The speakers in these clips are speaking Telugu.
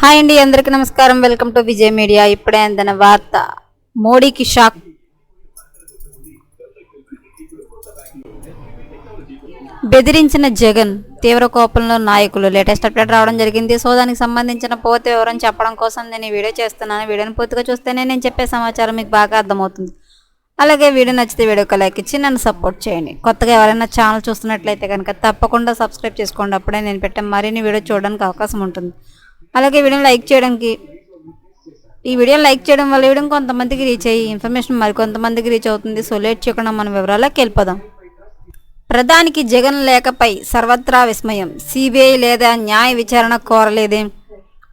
హాయ్ అండి అందరికీ నమస్కారం. Welcome to Vijay media. ఇప్పుడే అందిన వార్త మోడీకి షాక్. బెదిరించిన జగన్ తీవ్ర కోపంలో నాయకులు. లేటెస్ట్ అప్డేట్ రావడం జరిగింది. సో దానికి సంబంధించిన పూర్తి వివరం చెప్పడం కోసం నేను ఈ వీడియో చేస్తున్నాను. వీడియోని పూర్తిగా చూస్తేనే నేను చెప్పే సమాచారం మీకు బాగా అర్థమవుతుంది. అలాగే వీడియో నచ్చితే వీడియోకి లైక్ ఇచ్చి నన్ను సపోర్ట్ చేయండి. కొత్తగా ఎవరైనా ఛానల్ చూస్తున్నట్లయితే కనుక తప్పకుండా సబ్స్క్రైబ్ చేసుకోండి. అప్పుడే నేను పెట్టే మరిన్ని వీడియో చూడడానికి అవకాశం ఉంటుంది. అలాగే వీడియోని లైక్ చేయడానికి ఈ వీడియో లైక్ చేయడం వల్ల వీడియో కొంతమందికి రీచ్ అయ్యి ఇన్ఫర్మేషన్ మరికొంతమందికి రీచ్ అవుతుంది. సో లేట్ చేయకుండా మన వివరాలకు వెళ్ళిపోదాం. ప్రధానికి జగన్ లేఖపై సర్వత్రా విస్మయం. సిబిఐ లేదా న్యాయ విచారణ కోరలేదేం?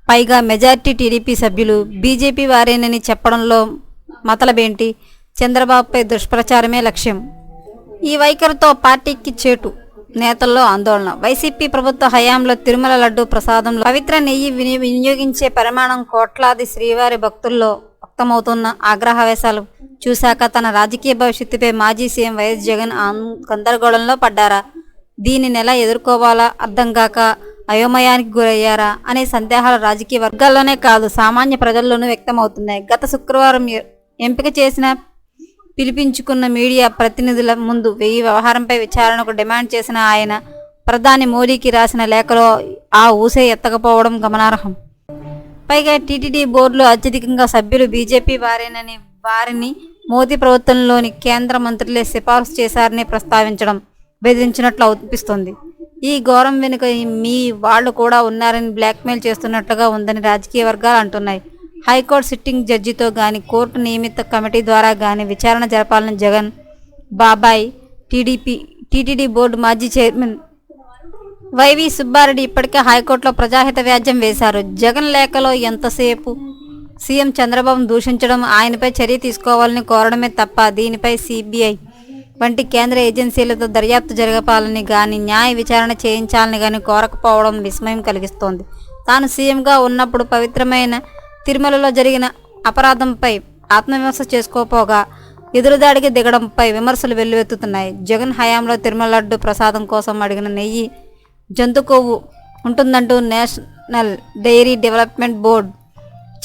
పైగా మెజార్టీ టీడీపీ సభ్యులు బీజేపీ వారేనని చెప్పడంలో మతలబేంటి? చంద్రబాబుపై దుష్ప్రచారమే లక్ష్యం. ఈ వైఖరితో పార్టీకి చేటు. నేతల్లో ఆందోళన. వైసీపీ ప్రభుత్వ హయాంలో తిరుమల లడ్డు ప్రసాదంలో పవిత్ర నెయ్యి విని వినియోగించే పరిమాణం కోట్లాది శ్రీవారి భక్తుల్లో వ్యక్తమవుతున్న ఆగ్రహవేశాలు చూశాక తన రాజకీయ భవిష్యత్తుపై మాజీ సీఎం వైఎస్ జగన్ గందరగోళంలో పడ్డారా? దీనిని ఎలా ఎదుర్కోవాలా? అర్థం కాక అయోమయానికి గురయ్యారా? అనే సందేహాలు రాజకీయ వర్గాల్లోనే కాదు సామాన్య ప్రజల్లోనూ వ్యక్తమవుతున్నాయి. గత శుక్రవారం ఎంపిక చేసిన పిలిపించుకున్న మీడియా ప్రతినిధుల ముందు వెయ్యి వ్యవహారంపై విచారణకు డిమాండ్ చేసిన ఆయన ప్రధాని మోడీకి రాసిన లేఖలో ఆ ఊసే ఎత్తకపోవడం గమనార్హం. పైగా టీటీడీ బోర్డులో అత్యధికంగా సభ్యులు బీజేపీ వారేనని వారిని మోదీ ప్రభుత్వంలోని కేంద్ర మంత్రులే సిఫార్సు చేశారని ప్రస్తావించడం బెదిరించినట్లు అనిపిస్తోంది. ఈ ఘోరం వెనుక మీ వాళ్ళు కూడా ఉన్నారని బ్లాక్మెయిల్ చేస్తున్నట్లుగా ఉందని రాజకీయ వర్గాలు అంటున్నాయి. హైకోర్టు సిట్టింగ్ జడ్జితో గాని కోర్టు నియమిత కమిటీ ద్వారా గాని విచారణ జరపాలని జగన్ బాబాయ్ టీడీపీ టీటీడీ బోర్డు మాజీ చైర్మన్ వైవి సుబ్బారెడ్డి ఇప్పటికే హైకోర్టులో ప్రజాహిత వ్యాజ్యం వేశారు. జగన్ లేఖలో ఎంతసేపు సీఎం చంద్రబాబు దూషించడం ఆయనపై చర్య తీసుకోవాలని కోరడమే తప్ప దీనిపై సిబిఐ వంటి కేంద్ర ఏజెన్సీలతో దర్యాప్తు జరగపాలని కానీ న్యాయ విచారణ చేయించాలని కానీ కోరకపోవడం విస్మయం కలిగిస్తోంది. తాను సీఎంగా ఉన్నప్పుడు పవిత్రమైన తిరుమలలో జరిగిన అపరాధంపై ఆత్మవిమర్శ చేసుకోపోగా ఎదురుదాడికి దిగడంపై విమర్శలు వెల్లువెత్తుతున్నాయి. జగన్ హయాంలో తిరుమల లడ్డు ప్రసాదం కోసం అడిగిన నెయ్యి జంతు కొవ్వు ఉంటుందంటూ నేషనల్ డైరీ డెవలప్మెంట్ బోర్డు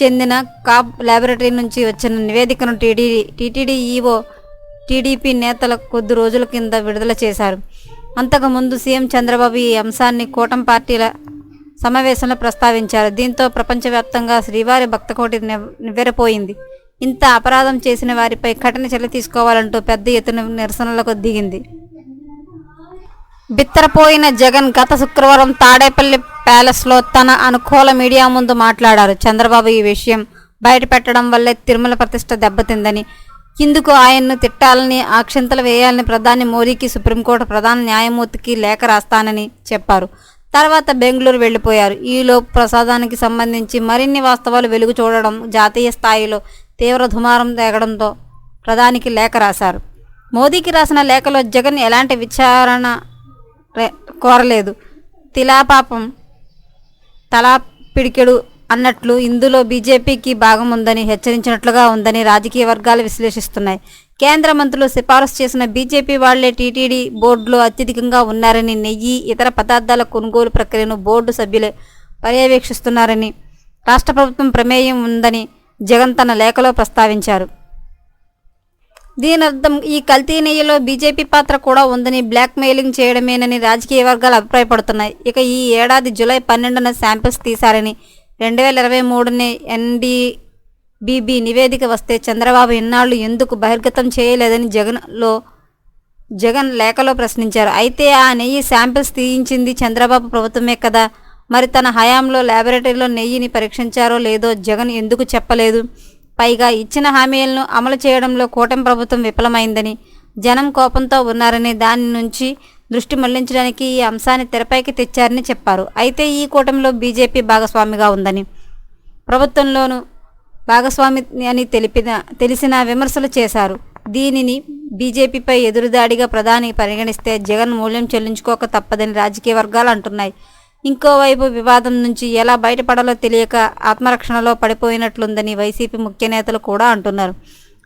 చెందిన కాప్ ల్యాబొరేటరీ నుంచి వచ్చిన నివేదికను టీడీ టీటీడీ ఈవో టీడీపీ నేతల కొద్ది రోజుల కింద విడుదల చేశారు. అంతకుముందు సీఎం చంద్రబాబు ఈ అంశాన్ని కూటమి పార్టీల సమావేశంలో ప్రస్తావించారు. దీంతో ప్రపంచవ్యాప్తంగా శ్రీవారి భక్తకోటి నివ్వెరపోయింది. ఇంత అపరాధం చేసిన వారిపై కఠిన చర్య తీసుకోవాలంటూ పెద్ద ఎత్తున నిరసనలకు దిగింది. బిత్తరపోయిన జగన్ గత శుక్రవారం తాడేపల్లి ప్యాలెస్లో తన అనుకూల మీడియా ముందు మాట్లాడారు. చంద్రబాబు ఈ విషయం బయటపెట్టడం వల్లే తిరుమల ప్రతిష్ట దెబ్బతిందని ఇందుకు ఆయన్ను తిట్టాలని ఆక్షంతలు వేయాలని ప్రధాని మోదీకి సుప్రీంకోర్టు ప్రధాన న్యాయమూర్తికి లేఖ రాస్తానని చెప్పారు. తర్వాత బెంగళూరు వెళ్ళిపోయారు. ఈలోపు ప్రసాదానికి సంబంధించి మరిన్ని వాస్తవాలు వెలుగు చూడడం జాతీయ స్థాయిలో తీవ్ర దుమారం తేగడంతో ప్రధానికి లేఖ రాశారు. మోదీకి రాసిన లేఖలో జగన్ ఎలాంటి విచారణ కోరలేదు. తిలాపాపం తలా పిడికెడు అన్నట్లు ఇందులో బీజేపీకి భాగం ఉందని హెచ్చరించినట్లుగా ఉందని రాజకీయ వర్గాలు విశ్లేషిస్తున్నాయి. కేంద్ర మంత్రులు సిఫారసు చేసిన బీజేపీ వాళ్ళే టీటీడీ బోర్డులో అత్యధికంగా ఉన్నారని నెయ్యి ఇతర పదార్థాల కొనుగోలు ప్రక్రియను బోర్డు సభ్యులే పర్యవేక్షిస్తున్నారని రాష్ట్ర ప్రభుత్వం ప్రమేయం ఉందని జగన్ తన లేఖలో ప్రస్తావించారు. దీని అర్థం ఈ కల్తీ నెయ్యిలో బీజేపీ పాత్ర కూడా ఉందని బ్లాక్ మెయిలింగ్ చేయడమేనని రాజకీయ వర్గాలు అభిప్రాయపడుతున్నాయి. ఇక ఈ ఏడాది జూలై పన్నెండున శాంపిల్స్ తీశారని రెండు వేల ఇరవై మూడుని ఎన్డీ బీబీ నివేదిక వస్తే చంద్రబాబు ఇన్నాళ్ళు ఎందుకు బహిర్గతం చేయలేదని జగన్లో జగన్ లేఖలో ప్రశ్నించారు. అయితే ఆ నెయ్యి శాంపిల్స్ తీయించింది చంద్రబాబు ప్రభుత్వమే కదా. మరి తన హయాంలో ల్యాబొరేటరీలో నెయ్యిని పరీక్షించారో లేదో జగన్ ఎందుకు చెప్పలేదు? పైగా ఇచ్చిన హామీలను అమలు చేయడంలో కూటమి ప్రభుత్వం విఫలమైందని జనం కోపంతో ఉన్నారని దాని నుంచి దృష్టి మళ్ళించడానికి ఈ అంశాన్ని తెరపైకి తెచ్చారని చెప్పారు. అయితే ఈ కూటమిలో బీజేపీ భాగస్వామిగా ఉందని ప్రభుత్వంలోనూ భాగస్వామి అని తెలిపిన తెలిసిన విమర్శలు చేశారు. దీనిని బీజేపీపై ఎదురుదాడిగా ప్రధాని పరిగణిస్తే జగన్ మూల్యం చెల్లించుకోక తప్పదని రాజకీయ వర్గాలు అంటున్నాయి. ఇంకోవైపు వివాదం నుంచి ఎలా బయటపడాలో తెలియక ఆత్మరక్షణలో పడిపోయినట్లుందని వైసీపీ ముఖ్య నేతలు కూడా అంటున్నారు.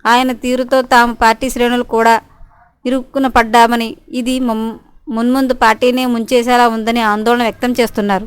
ఆయన తీరుతో తాము పార్టీ శ్రేణులు కూడా ఇరుక్కున పడ్డామని ఇది మున్ముందు పార్టీనే ముంచేసేలా ఉందని ఆందోళన వ్యక్తం చేస్తున్నారు.